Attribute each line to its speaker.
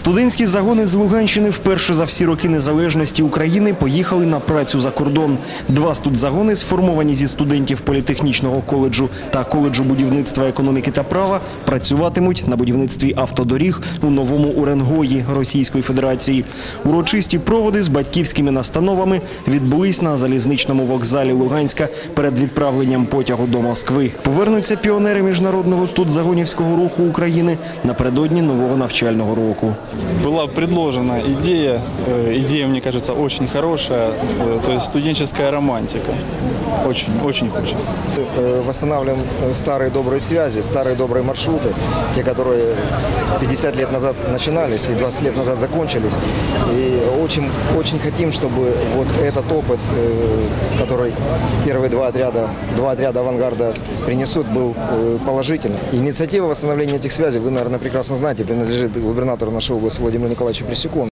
Speaker 1: Студентські загони з Луганщини вперше за всі роки незалежності України поїхали на працю за кордон. Два студзагони, сформовані зі студентів політехнічного коледжу та коледжу будівництва економіки та права, працюватимуть на будівництві автодоріг у новому Уренгої Російської Федерації. Урочисті проводи з батьківськими настановами відбулись на залізничному вокзалі Луганська перед відправленням потягу до Москви. Повернуться піонери міжнародного студзагонівського руху України напередодні нового навчального року.
Speaker 2: Была предложена идея, э, идея, мне кажется, очень хорошая, э, то есть студенческая романтика. Очень, очень хочется.
Speaker 3: Э, Восстанавливаем старые добрые связи, старые добрые маршруты, те, которые 50 лет назад начинались и 20 лет назад закончились. И очень, очень хотим, чтобы вот этот опыт, который первые два отряда, два отряда авангарда принесут, был положительным. Инициатива восстановления этих связей, вы, наверное, прекрасно знаете, принадлежит губернатору нашей области Владимир Николаевич Пресеку.